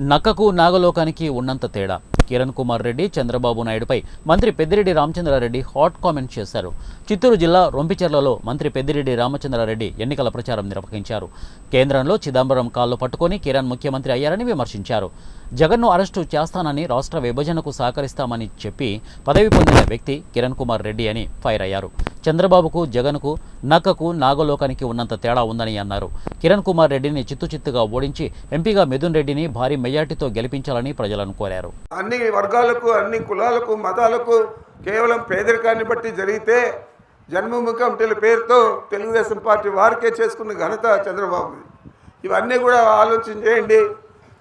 నక్కకు నాగలోకానికి ఉన్నంత తేడా. కిరణ్ కుమార్ రెడ్డి చంద్రబాబు నాయుడుపై మంత్రి పెద్దిరెడ్డి రామచంద్రారెడ్డి హాట్ కామెంట్ చేశారు. చిత్తూరు జిల్లా రొంపిచెర్లలో మంత్రి పెద్దిరెడ్డి రామచంద్రారెడ్డి ఎన్నికల ప్రచారం నిర్వహించారు. కేంద్రంలో చిదంబరం కాళ్ళు పట్టుకొని కిరణ్ ముఖ్యమంత్రి అయ్యారని విమర్శించారు. జగన్ను అరెస్టు చేస్తానని రాష్ట్ర విభజనకు సహకరిస్తామని చెప్పి పదవి పొందిన వ్యక్తి కిరణ్ కుమార్ రెడ్డి అని ఫైర్ అయ్యారు. చంద్రబాబుకు జగన్కు నక్కకు నాగలోకానికి ఉన్నంత తేడా ఉందని అన్నారు. కిరణ్ కుమార్ రెడ్డిని చిత్తు చిత్తుగా ఓడించి ఎంపీగా మిథున్ రెడ్డిని భారీ మెజార్టీతో గెలిపించాలని ప్రజలను కోరారు. అన్ని వర్గాలకు అన్ని కులాలకు మతాలకు కేవలం పేదరికాన్ని బట్టి జరిగితే జన్మముఖం పేరుతో తెలుగుదేశం పార్టీ వారికే చేసుకున్న ఘనత చంద్రబాబుది. ఇవన్నీ కూడా ఆలోచన చేయండి.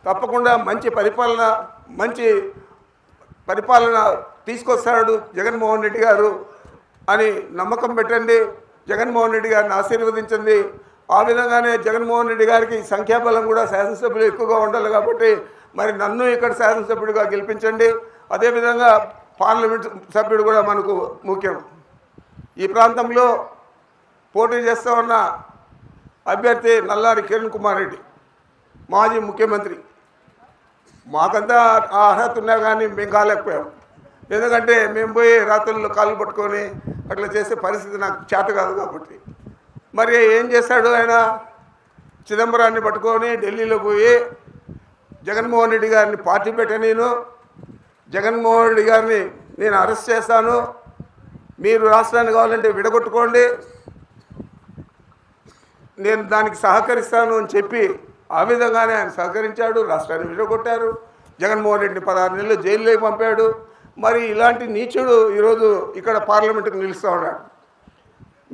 తప్పకుండా మంచి పరిపాలన మంచి పరిపాలన తీసుకొస్తాడు జగన్మోహన్ రెడ్డి గారు అని నమ్మకం పెట్టండి. జగన్మోహన్ రెడ్డి గారిని ఆశీర్వదించండి. ఆ విధంగానే జగన్మోహన్ రెడ్డి గారికి సంఖ్యాబలం కూడా శాసనసభ్యులు ఎక్కువగా ఉండాలి కాబట్టి మరి నన్ను ఇక్కడ శాసనసభ్యుడిగా గెలిపించండి. అదేవిధంగా పార్లమెంట్ సభ్యుడు కూడా మనకు ముఖ్యం. ఈ ప్రాంతంలో పోటీ చేస్తూ ఉన్న అభ్యర్థి నల్లారి కిరణ్ కుమార్ రెడ్డి. మాజీ ముఖ్యమంత్రి. మాకంతా ఆ అర్హత ఉన్నా కానీ మేము కాలేకపోయాం. ఎందుకంటే మేము పోయి రాత్రుల్లో కాళ్ళు పట్టుకొని అట్లా చేసే పరిస్థితి నాకు చేత కాదు కాబట్టి. మరి ఏం చేశాడు ఆయన? చిదంబరాన్ని పట్టుకొని ఢిల్లీలో పోయి జగన్మోహన్ రెడ్డి గారిని పార్టీ పెట్ట నేను. జగన్మోహన్ రెడ్డి గారిని నేను అరెస్ట్ చేస్తాను. మీరు రాష్ట్రాన్ని కావాలంటే విడగొట్టుకోండి. నేను దానికి సహకరిస్తాను అని చెప్పి ఆ విధంగానే ఆయన సహకరించాడు రాష్ట్రాన్ని విడగొట్టారు. జగన్మోహన్ రెడ్డిని పదహారు నెలలు జైల్లోకి పంపాడు. మరి ఇలాంటి నీచుడు ఈరోజు ఇక్కడ పార్లమెంటుకు నిలుస్తూ ఉన్నాడు.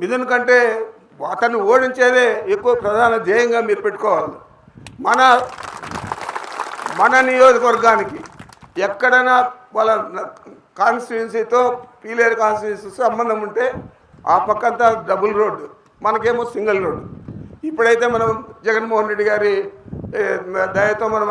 మిథున్ కంటే అతన్ని ఓడించేదే ఎక్కువ ప్రధాన ధ్యేయంగా మీరు పెట్టుకోవాలి. మన మన నియోజకవర్గానికి ఎక్కడైనా వాళ్ళ కాన్స్టిట్యున్సీతో పీలేరు కాన్స్టిట్యున్సీ సంబంధం ఉంటే ఆ పక్కంతా డబుల్ రోడ్డు మనకేమో సింగిల్ రోడ్డు. ఇప్పుడైతే మనం జగన్మోహన్ రెడ్డి గారి దయతో మనం